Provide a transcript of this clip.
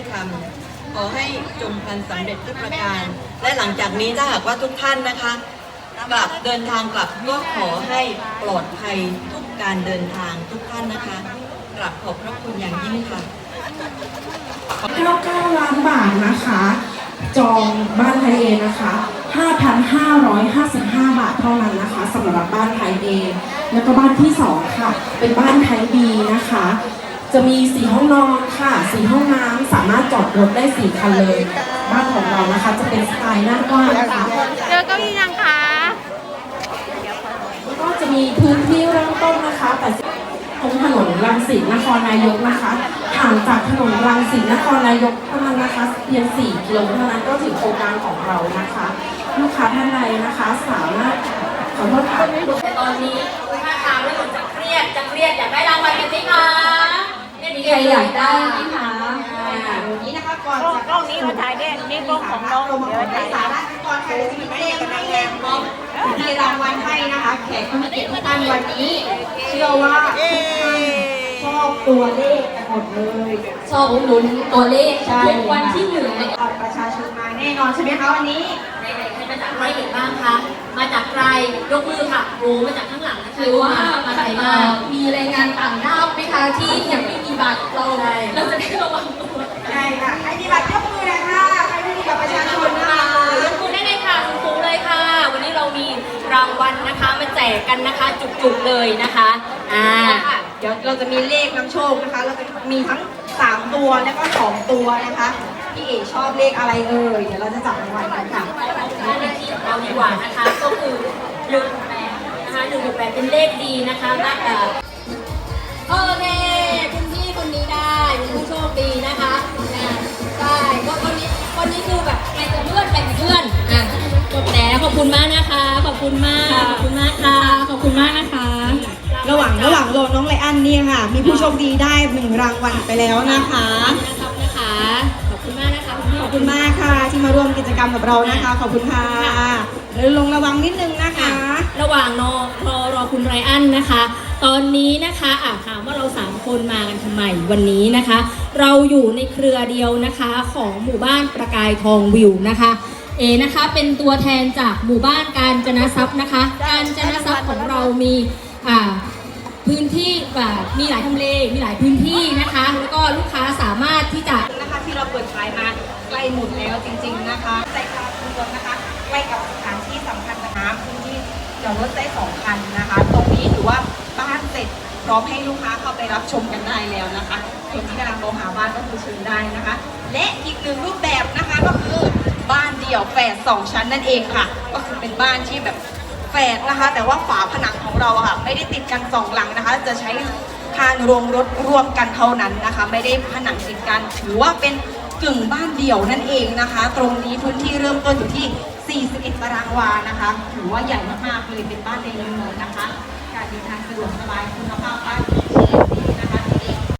อยคำขอให้จงพันสำเร็จทุกประการ และหลังจากนี้ถ้าหากว่าทุกท่านนะคะกลับเดินทางกลับก็ขอให้ปลอดภัยทุกการเดินทางทุกท่านนะคะกลับขอบพระคุณอย่างยิ่งค่ะ99ล้านบาทนะคะ จองบ้านไทยเอนะคะ 5,555 บาทเท่านั้นนะคะสำหรับบ้านไทยเอแล้วก็บ้านที่ 2 ค่ะ เป็นบ้านไทยบีนะคะ จะมีสีห้องนอนค่ะสีห้องน้ำสามารถจอดรถได้สี่คันเลย บ้านของเรานะคะ จะเป็นสไตล์หน้ากว้างนะคะเจอเก้าอี้ยังคะแล้วก็จะมีพื้นที่เริ่มต้นนะคะแต่ตรงถนนรังสิตนครนายกนะคะห่างจากถนนรังสิตนครนายกเท่านั้นนะคะเพียง4กิโลเท่านั้นก็ถึงโครงการของเรานะคะ ลูกค้าท่านใดนะคะสา อยากได้ไหมคะวันนี้นะคะก่อนกล้องกล้องนี้มาถ่ายด้วยนี่กล้องของน้องลงมาเดี๋ยวได้ถ่ายสาระก่อนค่ะจะมีเลขให้เลขพร้อมมีรางวัลให้นะคะแขกผู้มีเกียรติทุกท่านวันนี้ เชื่อว่าทุกท่านชอบตัวเลขกันหมดเลยชอบลุ้นตัวเลขใช่ทุกวันที่หนึ่งในเอาประชาชนมาแน่นอนใช่ไหมคะวันนี้ไหนๆใครมาจากใครอีกบ้างคะมาจากใครยกมือค่ะโอ้มาจากข้างหลังนะคะหรือว่ามาใครมามีแรงงานต่างด้าวไหมคะที่ยังไม่มี บัตรเราใช่เราจะได้ระวังตัวใช่ค่ะใครมีบัตรยกมือเลยค่ะใครไม่มีบัตรประชาชนนะคะยกมือได้เลยค่ะสูงๆเลยค่ะ วันนี้เรามีรางวัลนะคะมาแจกกันนะคะ จุกๆเลยนะคะอ่าเดี๋ยวเราจะมีเลขนำโชคนะคะ เราจะมีทั้ง 3 ตัวและก็ 2 ตัวนะคะพี่เอ๋ชอบเลขอะไรเอ่ยเดี๋ยวเราจะจับรางวัลกันค่ะบ้านเลขที่ของเราดีกว่านะคะ ก็คือหนึ่งแปดนะคะหนึ่งแปดเป็นเลขดีนะคะและ คือแบบไปกับเพื่อนไปกับเพื่อนอะจบแล้วขอบคุณมากนะคะ ขอบคุณมากขอบคุณมากค่ะขอบคุณมากนะคะ ระหว่างระหว่างรอน้องไลอันนี่ค่ะ มีผู้โชคดีได้หนึ่งรางวัลไปแล้วนะคะนะครับนะคะขอบคุณมากนะคะคุณพี่ขอบคุณมากค่ะ ที่มาร่วมกิจกรรมกับเรานะคะ ขอบคุณค่ะเดี๋ยวลงระวังนิดนึงนะคะ ระหว่างรอรอรอคุณไรอันนะคะ ตอนนี้นะคะอะถามว่าเราสามคนมากันทำไมวันนี้นะคะ เราอยู่ในเครือเดียวนะคะของหมู่บ้านประกายทองวิวนะคะเอนะคะเป็นตัวแทนจากหมู่บ้านการจนทรัพย์นะคะ การจนทรัพย์ของเรามีอ่าพื้นที่แบบมีหลายทำเล มีหลายพื้นที่นะคะ แล้วก็ลูกค้าสามารถที่จะนะคะที่เราเปิดขายมาใกล้หมดแล้วจริง ๆนะคะใจกลางเมืองนะคะใกล้กับสถานที่สำคัญนะคะพื้นที่จอดรถได้สองคันนะคะ ตรงนี้ถือว่าบ้านเส พร้อมให้ลูกค้าเข้าไปรับชมกันได้แล้วนะคะคนที่กำลังมองหาบ้านก็คือเชิญได้นะคะ และอีกหนึ่งรูปแบบนะคะก็คือบ้านเดี่ยวแฝดสองชั้นนั่นเองค่ะ ก็คือเป็นบ้านที่แบบแฝดนะคะ แต่ว่าฝาผนังของเราอะค่ะ ไม่ได้ติดกันสองหลังนะคะ จะใช้คานรวมรถรวมกันเท่านั้นนะคะ ไม่ได้ผนังติดกันถือว่าเป็นกึ่งบ้านเดี่ยวนั่นเองนะคะ ตรงนี้พื้นที่เริ่มต้นอยู่ที่ 41 ตารางวานะคะ ถือว่าใหญ่มากๆเลยเป็นบ้านในเมืองนะคะากาศดีทางสะดวกสบายคุณภาพบ้าน